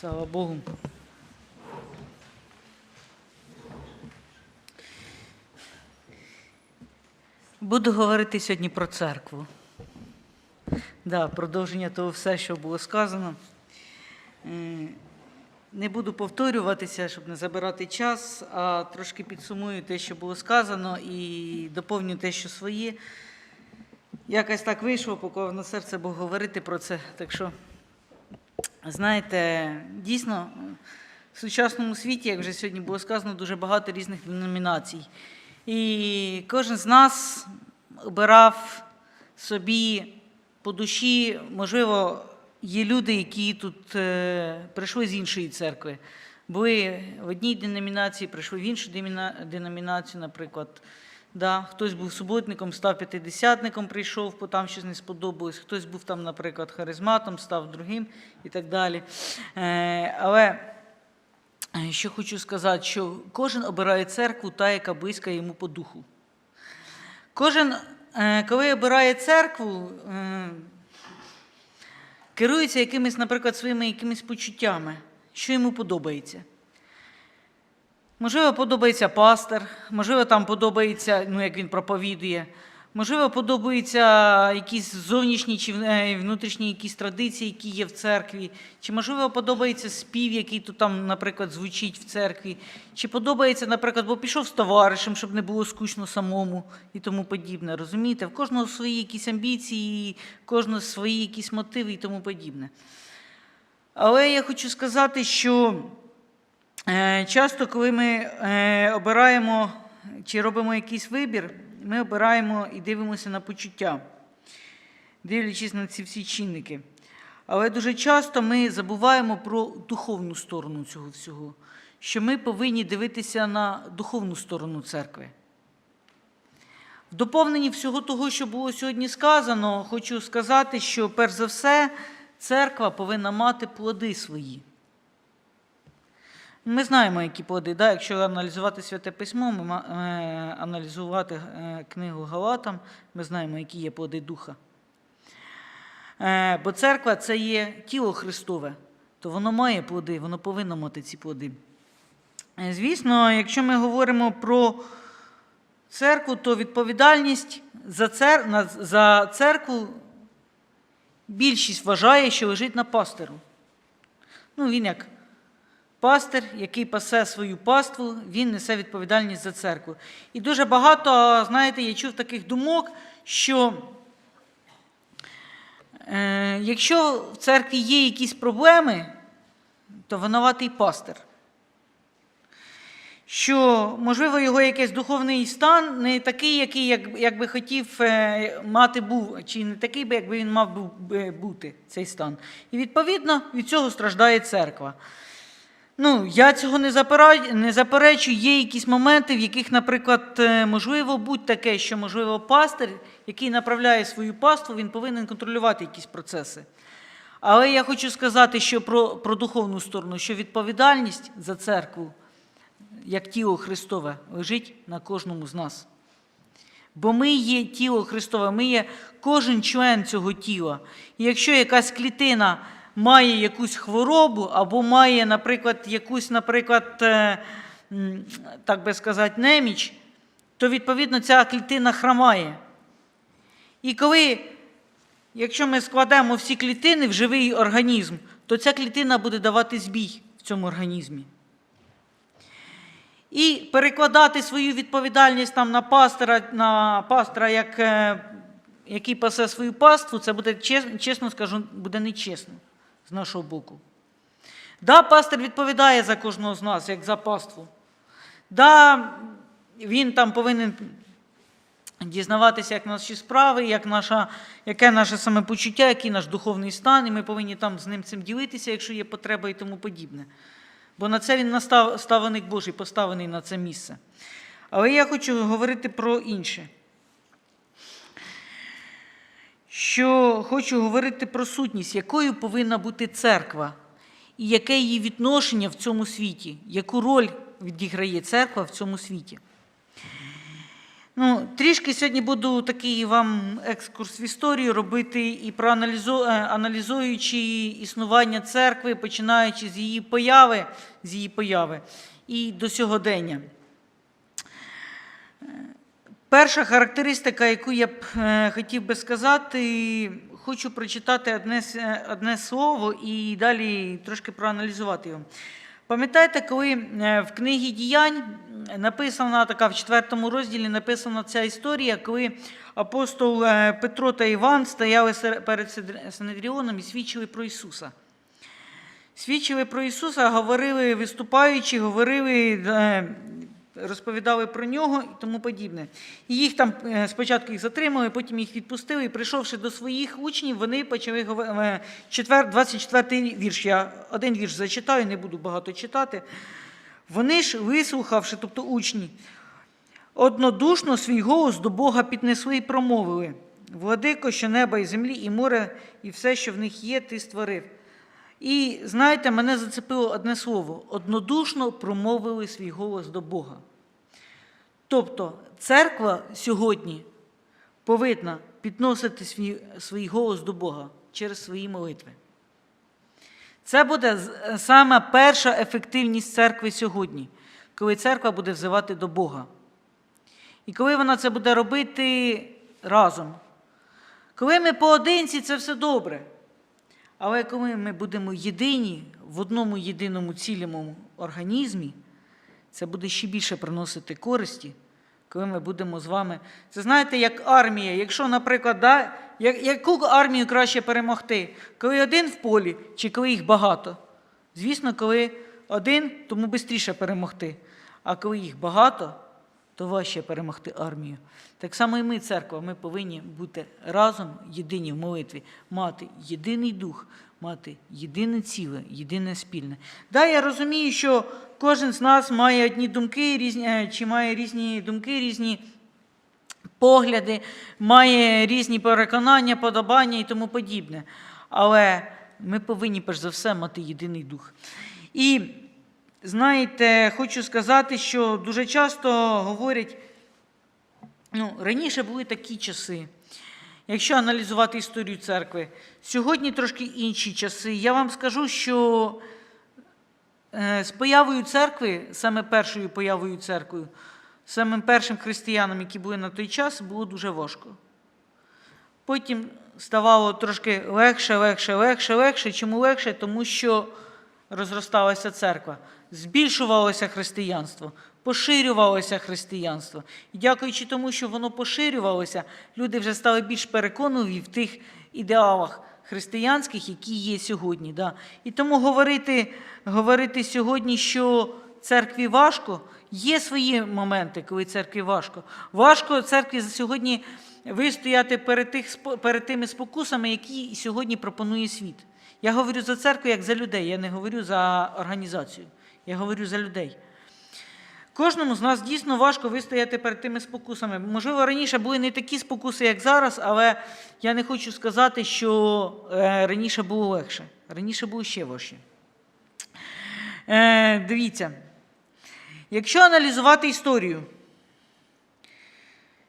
Слава Богу. Буду говорити сьогодні про церкву. Да, продовження того все, що було сказано. Е, Не буду повторюватися, щоб не забирати час, а трошки підсумую те, що було сказано, і доповню те, що своє. Якось так вийшло, поки на серце Бог говорити про це. Так що, знаєте, дійсно, в сучасному світі, як вже сьогодні було сказано, дуже багато різних деномінацій. І кожен з нас обирав собі по душі, можливо, є люди, які тут е, прийшли з іншої церкви. Були в одній деномінації, прийшли в іншу деномінацію, наприклад. Да, хтось був суботником, став п'ятидесятником, прийшов, бо там щось не сподобалось. Хтось був там, наприклад, харизматом, став другим і так далі. Е, але е, що хочу сказати, що кожен обирає церкву, та, яка близька йому по духу. Кожен, е, коли обирає церкву, е, керується якимись, наприклад, своїми якимись почуттями, що йому подобається. Можливо, подобається пастор, можливо, там подобається, ну, як він проповідує, можливо, подобаються якісь зовнішні чи е, внутрішні якісь традиції, які є в церкві, чи, можливо, подобається спів, який тут там, наприклад, звучить в церкві, чи подобається, наприклад, бо пішов з товаришем, щоб не було скучно самому і тому подібне. Розумієте? В кожного свої якісь амбіції, в кожного свої якісь мотиви і тому подібне. Але я хочу сказати, що Часто, коли ми е, обираємо чи робимо якийсь вибір, ми обираємо і дивимося на почуття, дивлячись на ці всі чинники. Але дуже часто ми забуваємо про духовну сторону цього всього, що ми повинні дивитися на духовну сторону церкви. В доповненні всього того, що було сьогодні сказано, хочу сказати, що перш за все церква повинна мати плоди свої. Ми знаємо, які плоди. Да? Якщо аналізувати святе письмо, ми е, аналізувати е, книгу Галатам, ми знаємо, які є плоди Духа. Е, бо церква це є тіло Христове, то воно має плоди, воно повинно мати ці плоди. Звісно, якщо ми говоримо про церкву, то відповідальність за, цер... за церкву більшість вважає, що лежить на пастиру. Ну, він як пастир, який пасе свою паству, він несе відповідальність за церкву. І дуже багато, знаєте, я чув таких думок, що е, якщо в церкві є якісь проблеми, то винуватий пастир. Що, можливо, його якийсь духовний стан не такий, який як, як би хотів е, мати був, чи не такий, би, якби він мав бути цей стан. І відповідно від цього страждає церква. Ну, я цього не, запира- не заперечую. Є якісь моменти, в яких, наприклад, е, можливо будь таке, що, можливо, пастир, який направляє свою паству, він повинен контролювати якісь процеси. Але я хочу сказати, що про, про духовну сторону, що відповідальність за церкву, як тіло Христове, лежить на кожному з нас. Бо ми є тіло Христове, ми є кожен член цього тіла. І якщо якась клітина має якусь хворобу, або має, наприклад, якусь, наприклад, е, так би сказати, неміч, то відповідно ця клітина хромає. І коли, якщо ми складемо всі клітини в живий організм, то ця клітина буде давати збій в цьому організмі. І перекладати свою відповідальність там на пастора, на пастора як, е, який пасе свою паству, це буде, чесно, чесно скажу, буде нечесно з нашого боку. Да, пастор відповідає за кожного з нас, як за паству. Да, він там повинен дізнаватися, як наші справи, як наша, яке наше самопочуття, який наш духовний стан, і ми повинні там з ним цим ділитися, якщо є потреба і тому подібне. Бо на це він настав, ставленик Божий, поставлений на це місце. Але я хочу говорити про інше. Що хочу говорити про сутність, якою повинна бути церква, і яке її відношення в цьому світі, яку роль відіграє церква в цьому світі. Ну, трішки сьогодні буду такий вам екскурс в історію робити і проаналізу, е, аналізуючи існування церкви, починаючи з її появи, з її появи і до сьогодення. Перша характеристика, яку я б е, хотів би сказати, хочу прочитати одне, одне слово і далі трошки проаналізувати його. Пам'ятаєте, коли е, в книгі діянь написана така в четвертому розділі написана ця історія, коли апостол е, Петро та Іван стояли перед Синедріоном і свідчили про Ісуса. Свідчили про Ісуса, говорили, виступаючи, говорили, розповідали про нього і тому подібне. І їх там е, спочатку їх затримали, потім їх відпустили, і прийшовши до своїх учнів, вони почали говорити. 24 вірш. Я один вірш зачитаю, не буду багато читати. Вони ж, вислухавши, тобто учні, однодушно свій голос до Бога піднесли і промовили: Владико, що неба і землі, і море, і все, що в них є, ти створив. І знаєте, мене зацепило одне слово: однодушно промовили свій голос до Бога. Тобто церква сьогодні повинна підносити свій, свій голос до Бога через свої молитви. Це буде саме перша ефективність церкви сьогодні, коли церква буде взивати до Бога. І коли вона це буде робити разом. Коли ми поодинці, це все добре. Але коли ми будемо єдині в одному єдиному цілому організмі, це буде ще більше приносити користі, коли ми будемо з вами. Це знаєте, як армія. Якщо, наприклад, да, яку армію краще перемогти? Коли один в полі чи коли їх багато? Звісно, коли один, тому швидше перемогти. А коли їх багато, то важче перемогти армію. Так само і ми, церква, ми повинні бути разом єдині в молитві, мати єдиний дух, мати єдине ціле, єдине спільне. Да, я розумію, що кожен з нас має одні думки, різні, е, чи має різні думки, різні погляди, має різні переконання, подобання і тому подібне. Але ми повинні перш за все мати єдиний дух. І знаєте, хочу сказати, що дуже часто говорять, ну, раніше були такі часи. Якщо аналізувати історію церкви, сьогодні трошки інші часи. Я вам скажу, що е, з появою церкви, саме першою появою церкви, самим першим християнам, які були на той час, було дуже важко. Потім ставало трошки легше, легше, легше, легше. Чому легше? Тому що розросталася церква, збільшувалося християнство, поширювалося християнство. І дякуючи тому, що воно поширювалося, люди вже стали більш переконливі в тих ідеалах християнських, які є сьогодні. Да. І тому говорити, говорити сьогодні, що церкві важко, є свої моменти, коли церкві важко. Важко церкві сьогодні вистояти перед, тих, перед тими спокусами, які сьогодні пропонує світ. Я говорю за церкву як за людей, я не говорю за організацію, я говорю за людей. Кожному з нас дійсно важко вистояти перед тими спокусами. Можливо, раніше були не такі спокуси, як зараз, але я не хочу сказати, що е, раніше було легше. Раніше було ще важче. Е, дивіться, якщо аналізувати історію,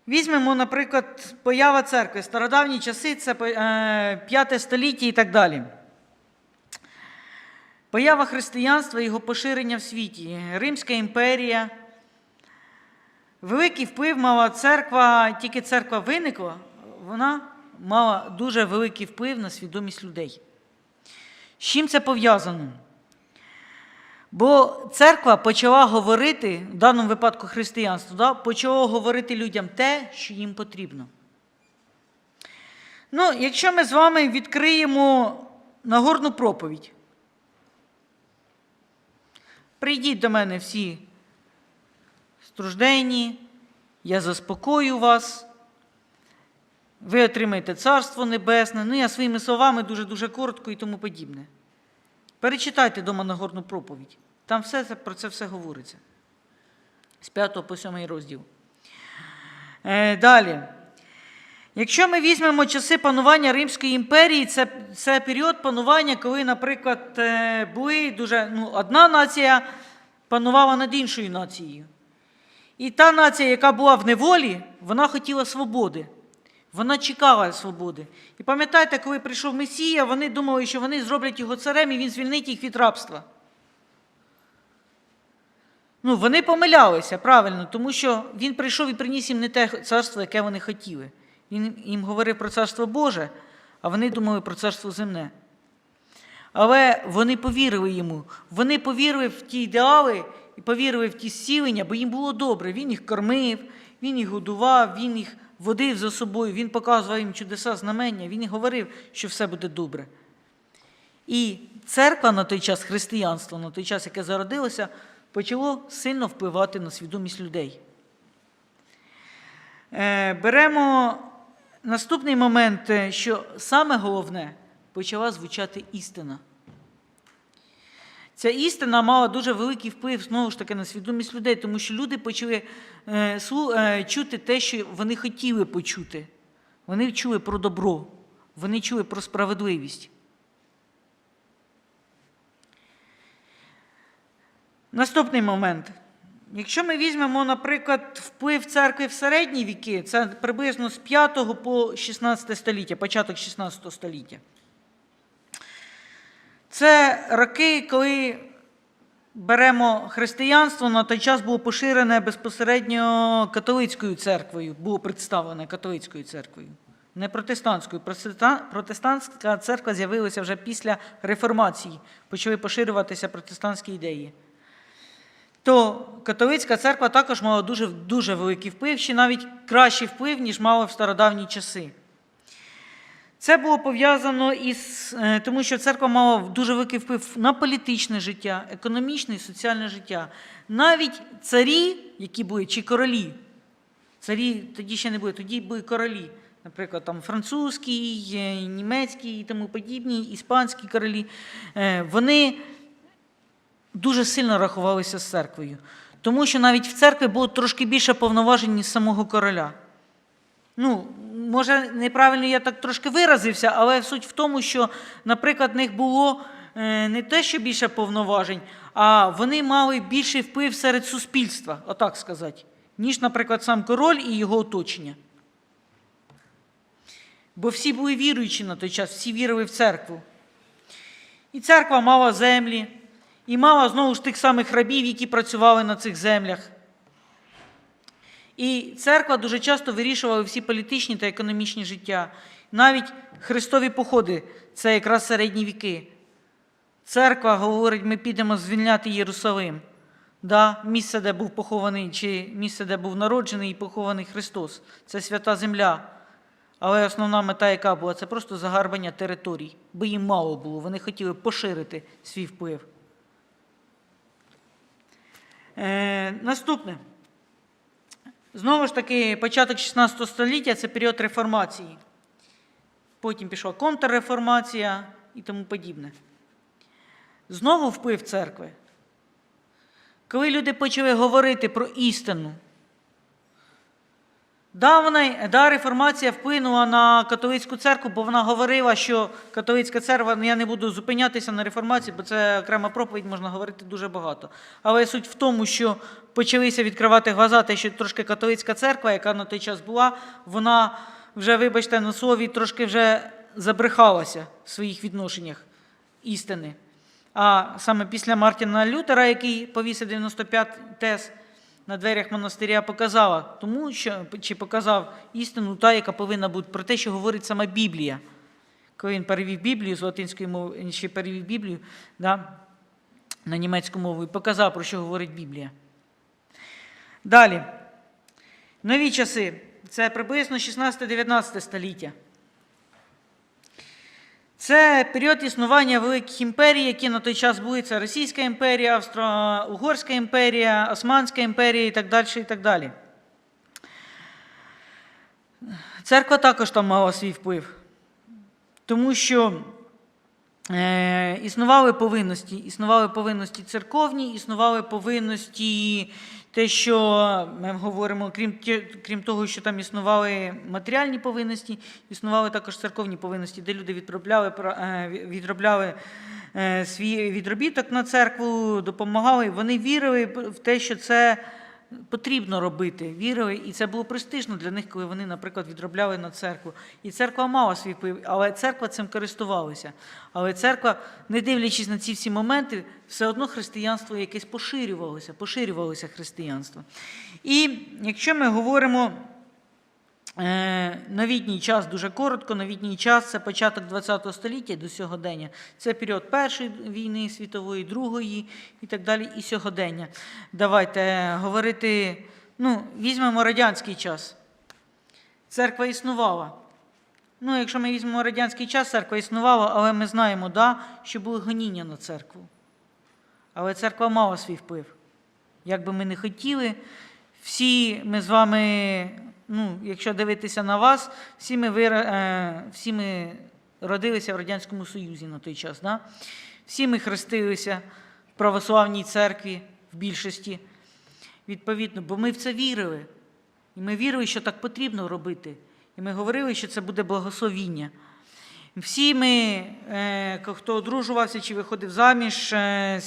візьмемо, наприклад, поява церкви, стародавні часи, це е, 5 століття і так далі. Поява християнства, і його поширення в світі, Римська імперія. Великий вплив мала церква, тільки церква виникла, вона мала дуже великий вплив на свідомість людей. З чим це пов'язано? Бо церква почала говорити, в даному випадку християнство, да, почало говорити людям те, що їм потрібно. Ну, якщо ми з вами відкриємо Нагорну проповідь, Прийдіть до мене всі стражденні, я заспокою вас, ви отримаєте Царство Небесне. Ну, я своїми словами дуже-дуже коротко і тому подібне. Перечитайте дома Нагорну проповідь. Там все про це все говориться. З 5 по 7 розділ. Е, далі. Якщо ми візьмемо часи панування Римської імперії, це, це період панування, коли, наприклад, е, були дуже, ну, одна нація панувала над іншою нацією. І та нація, яка була в неволі, вона хотіла свободи. Вона чекала свободи. І пам'ятаєте, коли прийшов Месія, вони думали, що вони зроблять його царем і він звільнить їх від рабства. Ну, вони помилялися правильно, тому що він прийшов і приніс їм не те царство, яке вони хотіли. Він їм говорив про царство Боже, а вони думали про царство земне. Але вони повірили йому. Вони повірили в ті ідеали і повірили в ті зцілення, бо їм було добре. Він їх кормив, він їх годував, він їх водив за собою, він показував їм чудеса, знамення, він їм говорив, що все буде добре. І церква на той час, християнство на той час, яке зародилося, почало сильно впливати на свідомість людей. Е, Беремо наступний момент, е, що саме головне почала звучати істина. Ця істина мала дуже великий вплив знову ж таки на свідомість людей, тому що люди почали е, е, чути те, що вони хотіли почути. Вони чули про добро, вони чули про справедливість. Наступний момент. Якщо ми візьмемо, наприклад, вплив церкви в середні віки, це приблизно з 5 по 16 століття, початок 16 століття. Це роки, коли беремо християнство, на той час було поширене безпосередньо католицькою церквою, було представлене католицькою церквою, не протестантською. Протестантська церква з'явилася вже після реформації, почали поширюватися протестантські ідеї. То католицька церква також мала дуже, дуже великий вплив, ще навіть кращий вплив, ніж мала в стародавні часи. Це було пов'язано із е, тому, що церква мала дуже великий вплив на політичне життя, економічне і соціальне життя. Навіть царі, які були, чи королі, царі тоді ще не були, тоді були королі, наприклад, там французький, е, німецький і тому подібні, іспанські королі, е, вони дуже сильно рахувалися з церквою. Тому що навіть в церкві було трошки більше повноважень, ніж самого короля. Ну, може, неправильно я так трошки виразився, але суть в тому, що, наприклад, в них було е, не те, що більше повноважень, а вони мали більший вплив серед суспільства, отак сказати, ніж, наприклад, сам король і його оточення. Бо всі були віруючі на той час, всі вірили в церкву. І церква мала землі, і мала знову ж тих самих рабів, які працювали на цих землях. І церква дуже часто вирішувала всі політичні та економічні життя. Навіть хрестові походи це якраз середні віки. Церква говорить, ми підемо звільняти Єрусалим. Да, місце, де був похований, чи місце, де був народжений і похований Христос. Це свята земля. Але основна мета, яка була, це просто загарбання територій, бо їм мало було. Вони хотіли поширити свій вплив. Е, наступне. Знову ж таки, початок 16 століття це період реформації. Потім пішла контрреформація і тому подібне. Знову вплив церкви. Коли люди почали говорити про істину, да, вона, да, реформація вплинула на католицьку церкву, бо вона говорила, що католицька церква, ну я не буду зупинятися на реформації, бо це окрема проповідь, можна говорити дуже багато. Але суть в тому, що почалися відкривати глаза, те, що трошки католицька церква, яка на той час була, вона вже, вибачте, на слові трошки вже забрехалася в своїх відношеннях істини. А саме після Мартіна Лютера, який повісив 95 тез на дверях монастиря, показала, тому що чи показав істину, та, яка повинна бути про те, що говорить сама Біблія. Коли він перевів Біблію з латинської мови, він ще перевів Біблію да, на німецьку мову і показав, про що говорить Біблія. Далі. Нові часи. Це приблизно 16-19 століття. Це період існування великих імперій, які на той час були. Це Російська імперія, Австро-Угорська імперія, Османська імперія і так далі. І так далі. Церква також там мала свій вплив, тому що е, існували повинності, існували повинності церковні, існували повинності, те, що ми говоримо, крім, крім того, що там існували матеріальні повинності, існували також церковні повинності, де люди відробляли, е, відробляли е, свій відробіток на церкву, допомагали. Вони вірили в те, що це потрібно робити, вірили, і це було престижно для них, коли вони, наприклад, відробляли на церкву. І церква мала свій вплив, але церква цим користувалася. Але церква, не дивлячись на ці всі моменти, все одно християнство якесь поширювалося, поширювалося християнство. І якщо ми говоримо Новітній час дуже коротко. Новітній час це початок ХХ століття до сьогодення. Це період Першої війни світової, Другої і так далі, і сьогодення. Давайте говорити, ну, візьмемо радянський час. Церква існувала. Ну, якщо ми візьмемо радянський час, церква існувала, але ми знаємо, да, що були гоніння на церкву. Але церква мала свій вплив. Як би ми не хотіли, всі ми з вами, ну, якщо дивитися на вас, всі ми, вира- е, всі ми родилися в Радянському Союзі на той час. Да? Всі ми хрестилися в православній церкві в більшості. Відповідно, бо ми в це вірили. І ми вірили, що так потрібно робити. І ми говорили, що це буде благословіння. Всі ми, е, хто одружувався чи виходив заміж, е,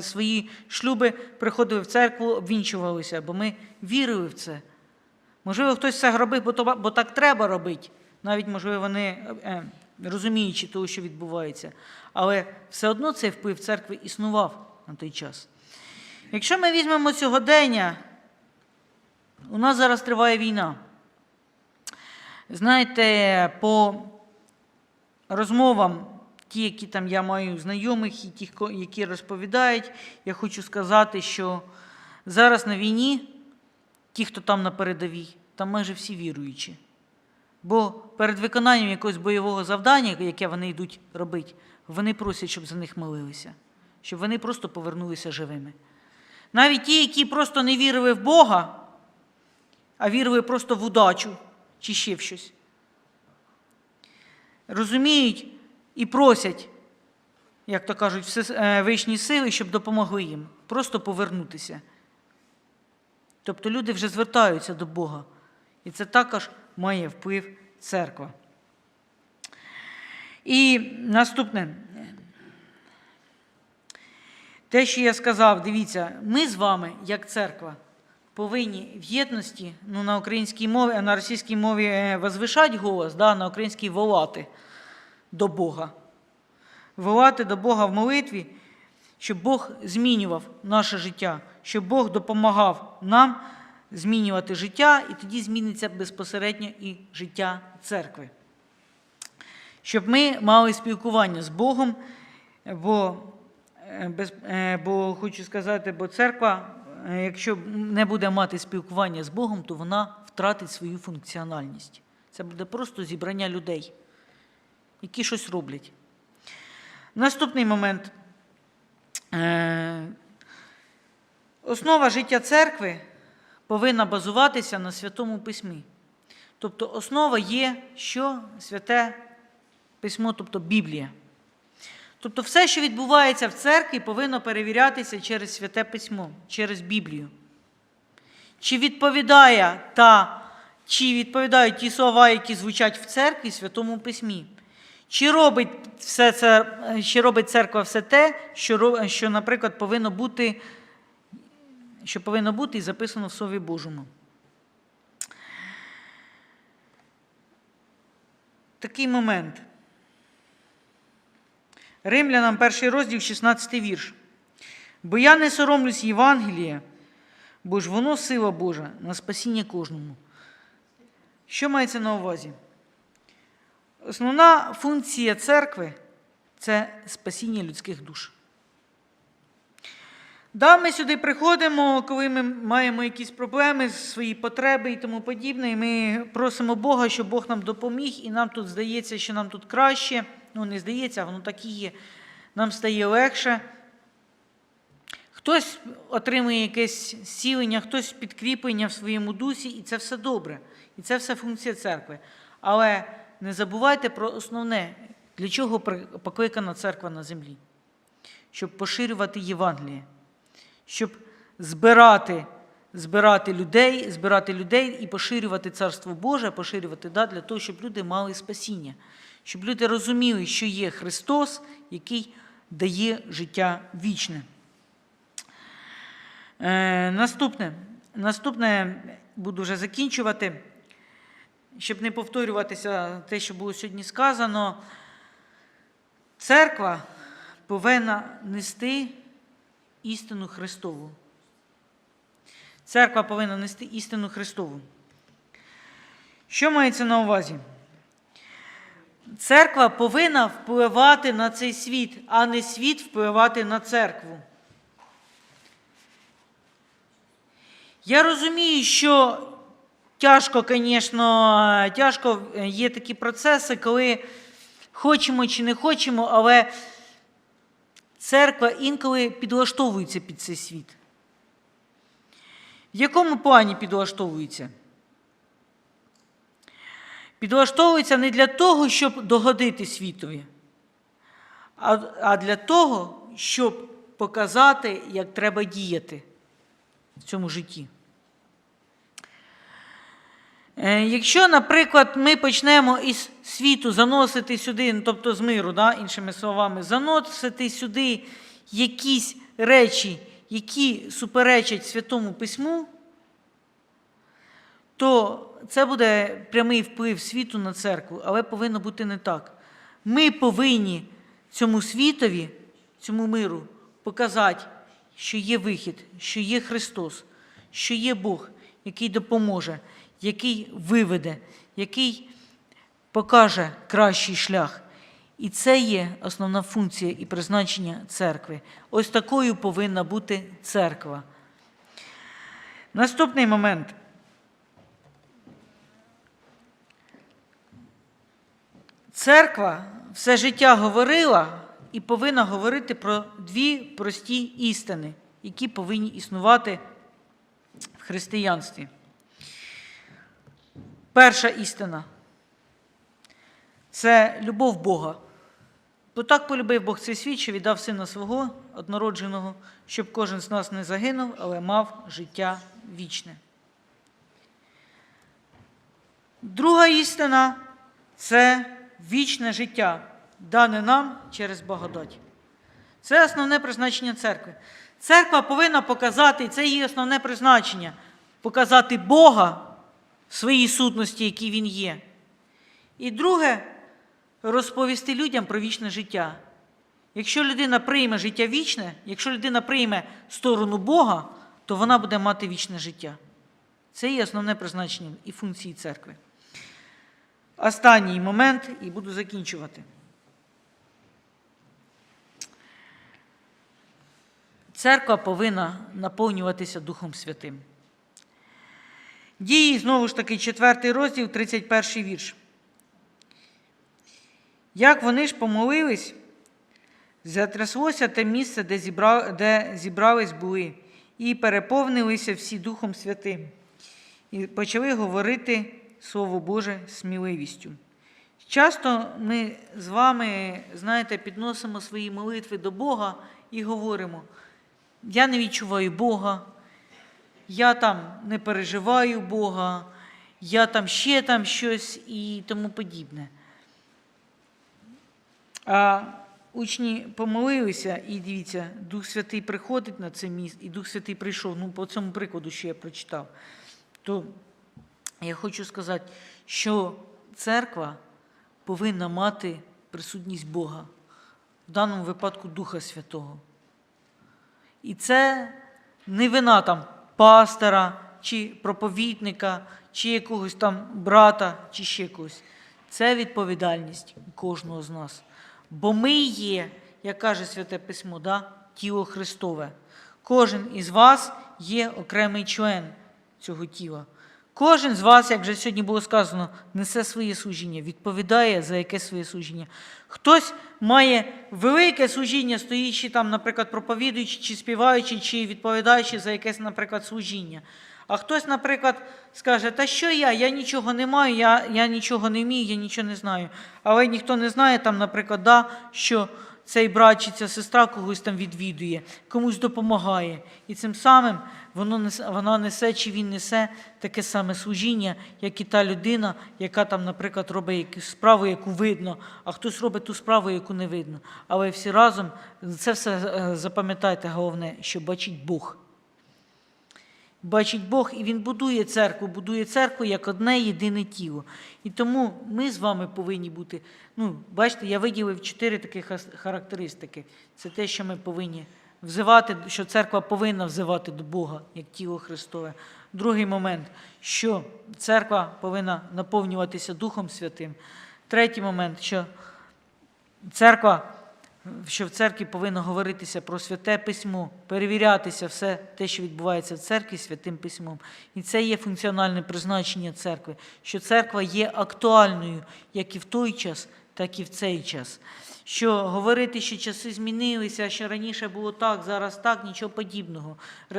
свої шлюби приходили в церкву, обвінчувалися, бо ми вірили в це. Можливо, хтось це робив, бо, то- бо так треба робити. Навіть, можливо, вони е, розуміючи того, що відбувається. Але все одно цей вплив церкви існував на той час. Якщо ми візьмемо сьогодення, у нас зараз триває війна. Знаєте, по розмовам, ті, які там я маю знайомих, і ті, які розповідають, я хочу сказати, що зараз на війні, ті, хто там на передовій, там майже всі віруючі. Бо перед виконанням якогось бойового завдання, яке вони йдуть робити, вони просять, щоб за них молилися, щоб вони просто повернулися живими. Навіть ті, які просто не вірили в Бога, а вірили просто в удачу чи ще в щось. Розуміють і просять, як то кажуть, е, вищні сили, щоб допомогли їм просто повернутися. Тобто люди вже звертаються до Бога. І це також має вплив церква. І наступне. Те, що я сказав, дивіться, ми з вами, як церква, повинні в єдності, ну, на українській мові, а на російській мові е, возвишати голос, да, на українській волати до Бога. Волати до Бога в молитві, щоб Бог змінював наше життя, щоб Бог допомагав нам змінювати життя, і тоді зміниться безпосередньо і життя церкви. Щоб ми мали спілкування з Богом, бо, е, е, бо хочу сказати, бо церква, е, якщо не буде мати спілкування з Богом, то вона втратить свою функціональність. Це буде просто зібрання людей, які щось роблять. Наступний момент. Е, Основа життя церкви повинна базуватися на Святому Письмі. Тобто основа є, що святе письмо, тобто Біблія. Тобто все, що відбувається в церкві, повинно перевірятися через святе письмо, через Біблію. Чи відповідає та, чи відповідають ті слова, які звучать в церкві, Святому Письмі? Чи робить, все це, чи робить церква все те, що, що, наприклад, повинно бути, що повинно бути і записано в Слові Божому? Такий момент. Римлянам перший розділ, 16 вірш. Бо я не соромлюсь Євангелія, бо ж воно сила Божа на спасіння кожному. Що мається на увазі? Основна функція церкви це спасіння людських душ. Да, ми сюди приходимо, коли ми маємо якісь проблеми, свої потреби і тому подібне, і ми просимо Бога, щоб Бог нам допоміг, і нам тут здається, що нам тут краще. Ну, не здається, воно так і є. Нам стає легше. Хтось отримує якесь зцілення, хтось підкріплення в своєму дусі, і це все добре. І це все функція церкви. Але не забувайте про основне, для чого покликана церква на землі. Щоб поширювати Євангеліє, щоб збирати, збирати людей, збирати людей і поширювати Царство Боже, поширювати да, для того, щоб люди мали спасіння, щоб люди розуміли, що є Христос, який дає життя вічне. Е, наступне. Наступне буду вже закінчувати, щоб не повторюватися те, що було сьогодні сказано. Церква повинна нести істину Христову. Церква повинна нести істину Христову. Що мається на увазі? Церква повинна впливати на цей світ, а не світ впливати на церкву. Я розумію, що тяжко, звісно, тяжко е, є такі процеси, коли хочемо чи не хочемо, але церква інколи підлаштовується під цей світ. В якому плані підлаштовується? Підлаштовується не для того, щоб догодити світові, а, для того, щоб показати, як треба діяти в цьому житті. Е, Якщо, наприклад, ми почнемо із світу заносити сюди, ну, тобто з миру, да, іншими словами, заносити сюди якісь речі, які суперечать Святому Письму, то це буде прямий вплив світу на церкву, але повинно бути не так. Ми повинні цьому світові, цьому миру показати, що є вихід, що є Христос, що є Бог, який допоможе, який виведе, який покаже кращий шлях. І це є основна функція і призначення церкви. Ось такою повинна бути церква. Наступний момент. Церква все життя говорила і повинна говорити про дві прості істини, які повинні існувати в християнстві. Перша істина це любов Бога. Бо так полюбив Бог цей світ, що віддав сина свого однородженого, щоб кожен з нас не загинув, але мав життя вічне. Друга істина це вічне життя, дане нам через благодать. Це основне призначення церкви. Церква повинна показати, це її основне призначення показати Бога своїй сутності, який Він є. І друге розповісти людям про вічне життя. Якщо людина прийме життя вічне, якщо людина прийме сторону Бога, то вона буде мати вічне життя. Це є основне призначення і функції церкви. Останній момент і буду закінчувати. Церква повинна наповнюватися Духом Святим. Дії, знову ж таки, 4 розділ, 31 вірш. Як вони ж помолились, затряслося те місце, де, зібра... де зібрались були, і переповнилися всі Духом Святим, і почали говорити Слово Боже сміливістю. Часто ми з вами, знаєте, підносимо свої молитви до Бога і говоримо: я не відчуваю Бога, я там не переживаю Бога, я там ще там щось і тому подібне. А учні помолилися, і дивіться, Дух Святий приходить на це місце, і Дух Святий прийшов. Ну, по цьому прикладу, що я прочитав, то я хочу сказати, що церква повинна мати присутність Бога, в даному випадку Духа Святого. І це не вина там пастора, чи проповідника, чи якогось там брата, чи ще когось. Це відповідальність кожного з нас. Бо ми є, як каже Святе Письмо, да, тіло Христове. Кожен із вас є окремий член цього тіла. Кожен з вас, як вже сьогодні було сказано, несе своє служіння, відповідає за яке своє служіння. Хтось має велике служіння, стоячи там, наприклад, проповідуючи, чи співаючи, чи відповідаючи за якесь, наприклад, служіння. А хтось, наприклад, скаже, та що я, я нічого не маю, я, я нічого не вмію, я нічого не знаю. Але ніхто не знає, там, наприклад, да, що цей брат чи ця сестра когось там відвідує, комусь допомагає. І цим самим воно несе, вона несе чи він несе таке саме служіння, як і та людина, яка там, наприклад, робить якусь справу, яку видно, а хтось робить ту справу, яку не видно. Але всі разом це все е, запам'ятайте головне, що бачить Бог. Бачить Бог, і Він будує церкву, будує церкву як одне єдине тіло. І тому ми з вами повинні бути. Ну, бачите, я виділив чотири такі характеристики. Це те, що ми повинні взивати, що церква повинна взивати до Бога як тіло Христове. Другий момент, що церква повинна наповнюватися Духом Святим. Третій момент, що церква, що в церкві повинно говоритися про святе письмо, перевірятися все те, що відбувається в церкві святим письмом. І це є функціональне призначення церкви, що церква є актуальною як і в той час, так і в цей час. Що говорити, що часи змінилися, що раніше було так, зараз так, нічого подібного.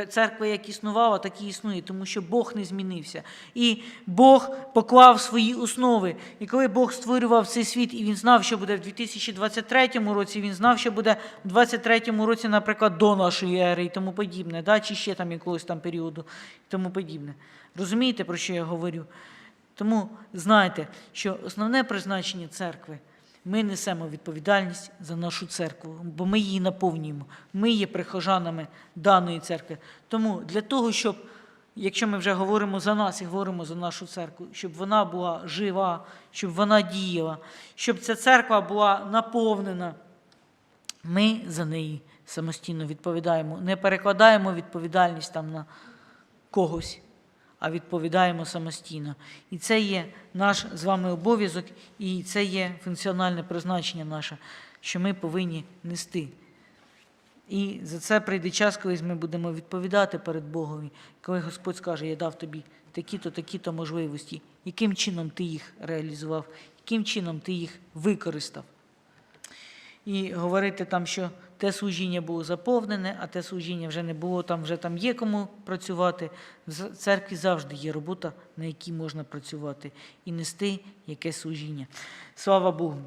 Церква як існувала, так і існує, тому що Бог не змінився. І Бог поклав свої основи. І коли Бог створював цей світ, і він знав, що буде в 2023 році, він знав, що буде в 2023 році, наприклад, до нашої ери і тому подібне, да? чи ще там якогось там періоду і тому подібне. Розумієте, про що я говорю? Тому знайте, що основне призначення церкви ми несемо відповідальність за нашу церкву, бо ми її наповнюємо. Ми є прихожанами даної церкви. Тому для того, щоб, якщо ми вже говоримо за нас і говоримо за нашу церкву, щоб вона була жива, щоб вона діяла, щоб ця церква була наповнена, ми за неї самостійно відповідаємо. Не перекладаємо відповідальність там на когось, а відповідаємо самостійно. І це є наш з вами обов'язок, і це є функціональне призначення наше, що ми повинні нести. І за це прийде час, коли ми будемо відповідати перед Богом, коли Господь скаже, я дав тобі такі-то, такі-то можливості, яким чином ти їх реалізував, яким чином ти їх використав. І говорити там, що те служіння було заповнене, а те служіння вже не було, там вже там є кому працювати. В церкві завжди є робота, на якій можна працювати, і нести якесь служіння. Слава Богу.